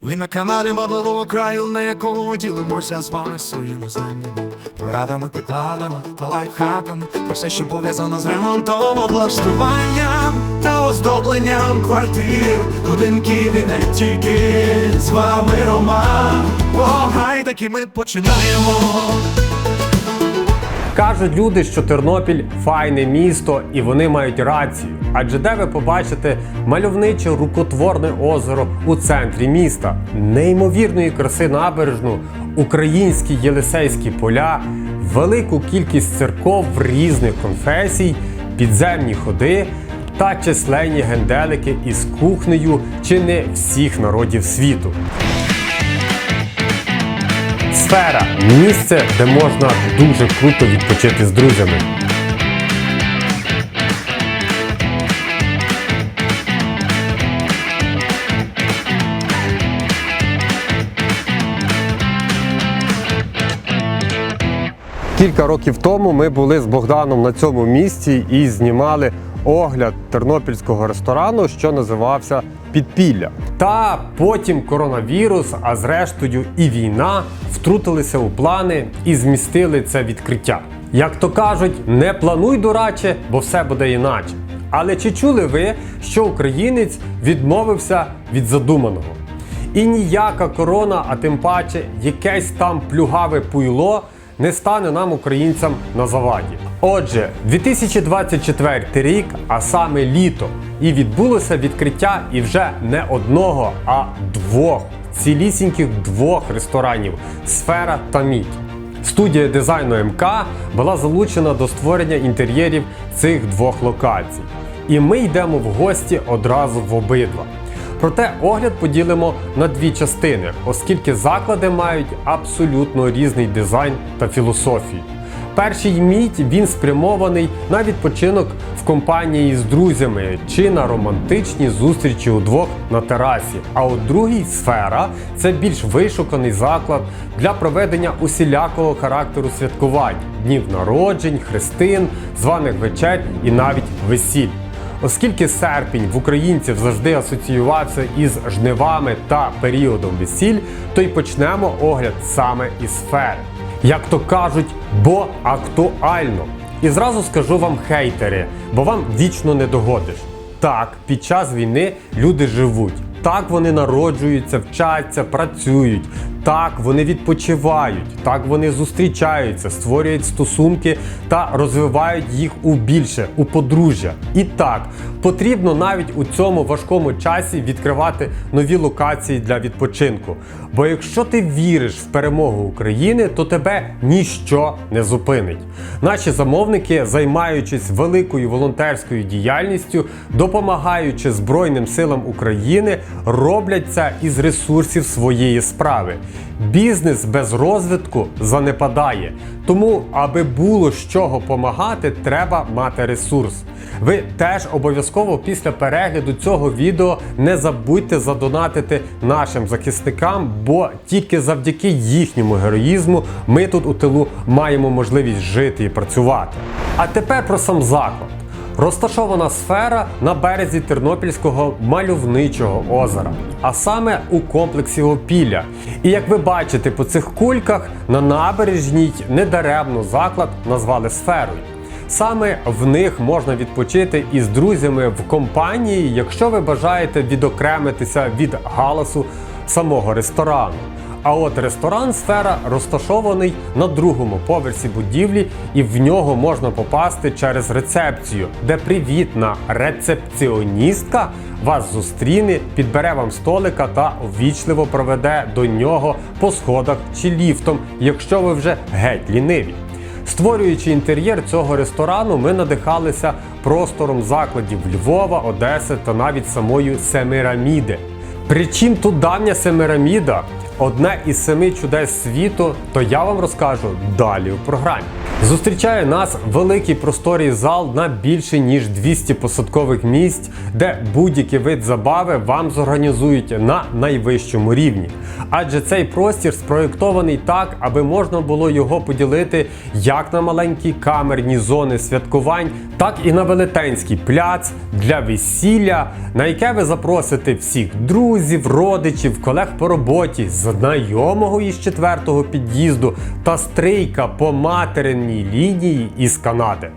Ви на каналі Модового краю, на якому ділимося з вами своїми знаннями, порадами, прикладами та лайфхаками про все, що пов'язано з ремонтом, облаштуванням та оздобленням квартир, будинків і не тільки з вами Роман. Огай, таки ми починаємо. Кажуть люди, що Тернопіль файне місто, і вони мають рацію. Адже де ви побачите мальовниче рукотворне озеро у центрі міста, неймовірної краси набережну, українські єлисейські поля, велику кількість церков різних конфесій, підземні ходи та численні генделики із кухнею чи не всіх народів світу. Сфера місце, де можна дуже круто відпочити з друзями. Кілька років тому ми були з Богданом на цьому місці і знімали огляд тернопільського ресторану, що називався Підпілля. Та потім коронавірус, а зрештою і війна втрутилися у плани і змістили це відкриття. Як то кажуть, не плануй дураче, бо все буде іначе. Але чи чули ви, що українець відмовився від задуманого? І ніяка корона, а тим паче якесь там плюгаве пуйло не стане нам, українцям, на заваді. Отже, 2024 рік, а саме літо, і відбулося відкриття і вже не одного, а двох цілісіньких двох ресторанів Сфера та Мідь. Студія дизайну МК була залучена до створення інтер'єрів цих двох локацій. І ми йдемо в гості одразу в обидва. Проте огляд поділимо на дві частини, оскільки заклади мають абсолютно різний дизайн та філософію. Перший мідь він спрямований на відпочинок в компанії з друзями чи на романтичні зустрічі удвох на терасі. А от другий сфера це більш вишуканий заклад для проведення усілякого характеру святкувань, днів народжень, хрестин, званих вечер і навіть весіль. Оскільки серпень в українців завжди асоціювався із жнивами та періодом весіль, то й почнемо огляд саме із сфери. Як то кажуть, бо актуально. І зразу скажу вам хейтери, бо вам вічно не догодиш. Так, під час війни люди живуть. Так вони народжуються, вчаться, працюють. Так вони відпочивають, так вони зустрічаються, створюють стосунки та розвивають їх у більше, у подружжя. І так, потрібно навіть у цьому важкому часі відкривати нові локації для відпочинку. Бо якщо ти віриш в перемогу України, то тебе ніщо не зупинить. Наші замовники, займаючись великою волонтерською діяльністю, допомагаючи Збройним силам України, роблять це із ресурсів своєї справи. Бізнес без розвитку занепадає. Тому, аби було з чого помагати, треба мати ресурс. Ви теж обов'язково після перегляду цього відео не забудьте задонатити нашим захисникам, бо тільки завдяки їхньому героїзму ми тут у тилу маємо можливість жити і працювати. А тепер про сам заклад. Розташована сфера на березі Тернопільського мальовничого озера, а саме у комплексі Опілля. І як ви бачите по цих кульках, на набережній недаремно заклад назвали сферою. Саме в них можна відпочити із друзями в компанії, якщо ви бажаєте відокремитися від галасу самого ресторану. А от ресторан Сфера розташований на другому поверсі будівлі, і в нього можна попасти через рецепцію, де привітна рецепціоністка вас зустріне, підбере вам столика та ввічливо проведе до нього по сходах чи ліфтом, якщо ви вже геть ліниві. Створюючи інтер'єр цього ресторану, ми надихалися простором закладів Львова, Одеси та навіть самою Семираміди. Причим тут давня Семираміда? Одне із семи чудес світу, то я вам розкажу далі у програмі. Зустрічає нас великий просторий зал на більше ніж 200 посадкових місць, де будь-який вид забави вам зорганізують на найвищому рівні. Адже цей простір спроєктований так, аби можна було його поділити як на маленькі камерні зони святкувань, так і на велетенський пляц для весілля, на яке ви запросите всіх друзів, родичів, колег по роботі, знайомого із четвертого під'їзду та стрийка по материнній лінії із Канади.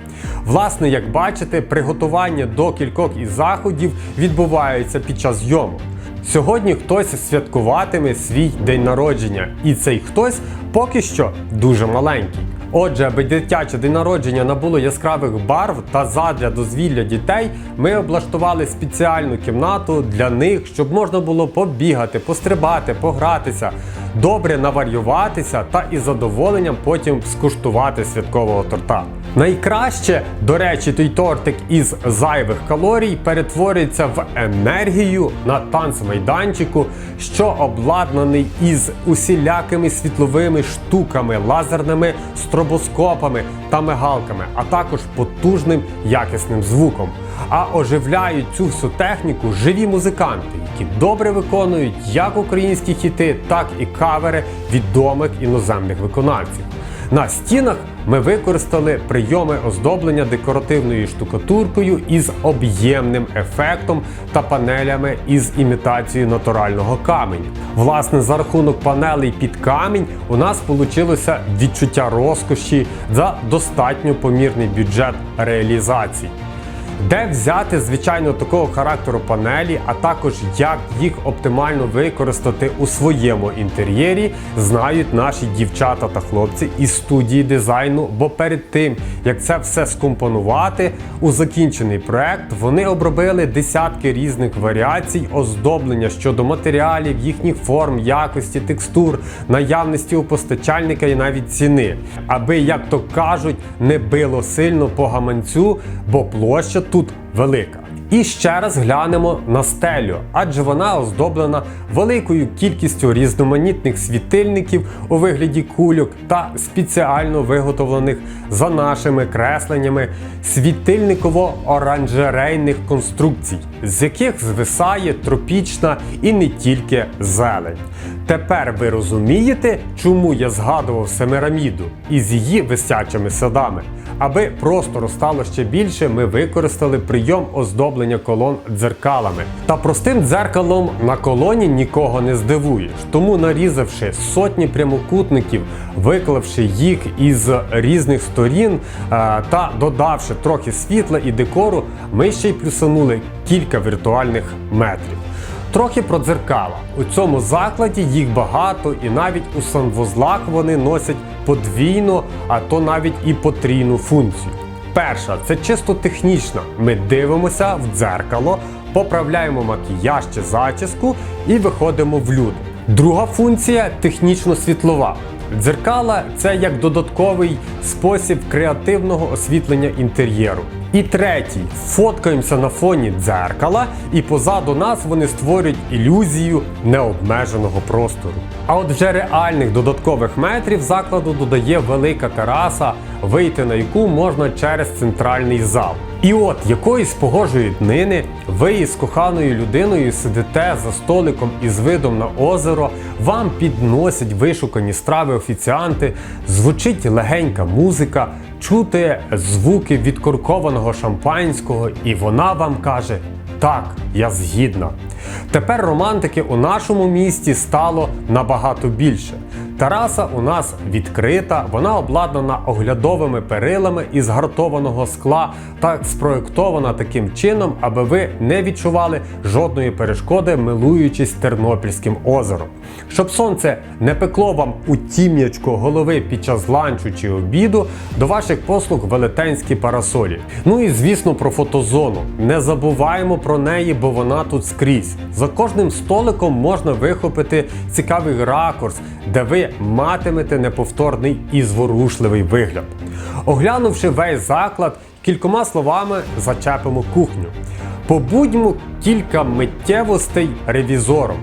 Власне, як бачите, приготування до кількох із заходів відбуваються під час зйомок. Сьогодні хтось святкуватиме свій день народження, і цей хтось поки що дуже маленький. Отже, аби дитяче день народження набуло яскравих барв та задля дозвілля дітей, ми облаштували спеціальну кімнату для них, щоб можна було побігати, пострибати, погратися, добре наварюватися та із задоволенням потім скуштувати святкового торта. Найкраще, до речі, той тортик із зайвих калорій перетворюється в енергію на танцмайданчику, що обладнаний із усілякими світловими штуками, лазерними стробоскопами та мигалками, а також потужним якісним звуком. А оживляють цю всю техніку живі музиканти, які добре виконують як українські хіти, так і кавери відомих іноземних виконавців. На стінах ми використали прийоми оздоблення декоративною штукатуркою із об'ємним ефектом та панелями із імітацією натурального каменю. Власне, за рахунок панелей під камінь у нас вийшло відчуття розкоші за достатньо помірний бюджет реалізації. Де взяти звичайно такого характеру панелі, а також як їх оптимально використати у своєму інтер'єрі, знають наші дівчата та хлопці із студії дизайну. Бо перед тим як це все скомпонувати у закінчений проект, вони обробили десятки різних варіацій оздоблення щодо матеріалів, їхніх форм, якості, текстур, наявності у постачальника і навіть ціни, аби, як то кажуть, не било сильно по гаманцю, бо площа тут велика. І ще раз глянемо на стелю, адже вона оздоблена великою кількістю різноманітних світильників у вигляді кульок та спеціально виготовлених за нашими кресленнями світильниково-оранжерейних конструкцій, з яких звисає тропічна і не тільки зелень. Тепер ви розумієте, чому я згадував Семираміду із її висячими садами. Аби простору стало ще більше, ми використали прийом оздоблення колон дзеркалами. Та простим дзеркалом на колоні нікого не здивуєш. Тому нарізавши сотні прямокутників, виклавши їх із різних сторін е, та додавши трохи світла і декору, ми ще й плюсанули кілька віртуальних метрів. Трохи про дзеркала. У цьому закладі їх багато, і навіть у санвузлах вони носять подвійну, а то навіть і потрійну функцію. Перша це чисто технічна. Ми дивимося в дзеркало, поправляємо макіяж чи зачіску і виходимо в люди. Друга функція технічно-світлова. Дзеркала це як додатковий спосіб креативного освітлення інтер'єру. І третій фоткаємося на фоні дзеркала, і позаду нас вони створюють ілюзію необмеженого простору. А от вже реальних додаткових метрів закладу додає велика тераса, вийти на яку можна через центральний зал. І от якоїсь погожої днини ви із коханою людиною сидите за столиком із видом на озеро, вам підносять вишукані страви офіціанти, звучить легенька музика, чути звуки відкоркованого шампанського, і вона вам каже: Так, я згідна. Тепер романтики у нашому місті стало набагато більше. Тераса у нас відкрита, вона обладнана оглядовими перилами із гартованого скла та спроєктована таким чином, аби ви не відчували жодної перешкоди, милуючись Тернопільським озером. Щоб сонце не пекло вам у тім'ячко голови під час ланчу чи обіду, до ваших послуг велетенські парасолі. Ну і звісно про фотозону. Не забуваємо про неї, бо вона тут скрізь. За кожним столиком можна вихопити цікавий ракурс, де ви матимете неповторний і зворушливий вигляд. Оглянувши весь заклад, кількома словами зачепимо кухню. Побудьмо кілька миттєвостей ревізором.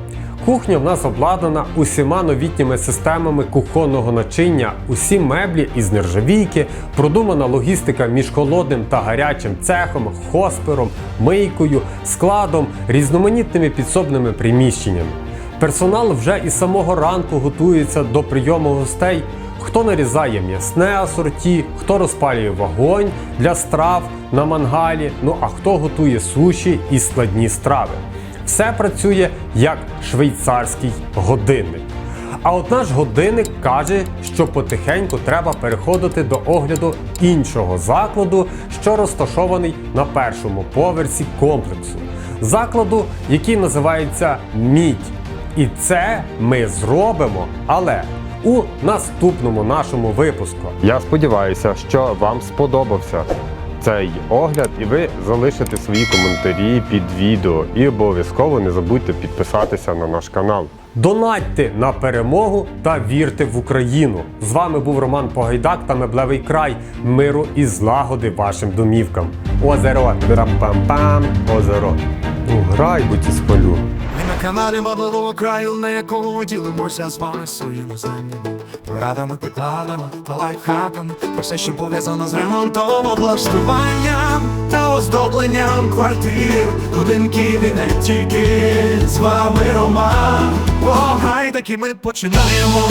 Кухня в нас обладнана усіма новітніми системами кухонного начиння, усі меблі із нержавійки, продумана логістика між холодним та гарячим цехом, хоспером, мийкою, складом, різноманітними підсобними приміщеннями. Персонал вже із самого ранку готується до прийому гостей. Хто нарізає м'ясне асорті, хто розпалює вогонь для страв на мангалі, ну а хто готує суші і складні страви. Все працює як швейцарський годинник. А от наш годинник каже, що потихеньку треба переходити до огляду іншого закладу, що розташований на першому поверсі комплексу. Закладу, який називається Мідь. І це ми зробимо, але у наступному нашому випуску. Я сподіваюся, що вам сподобався цей огляд, і ви залишите свої коментарі під відео. І обов'язково не забудьте підписатися на наш канал. Донатьте на перемогу та вірте в Україну. З вами був Роман Погайдак та Меблевий край. Миру і злагоди вашим домівкам. Озеро, пам-пам, озеро. Ну, грай, будь і спалю. Ми на каналі Меблевого краю, на якому ділимося з вами своїми знаннями, порадами, прикладами та лайфхаками про все, що пов'язано з ремонтом, облаштуванням та оздобленням квартир, будинків і не тільки з вами Роман. О, гай, таки ми починаємо.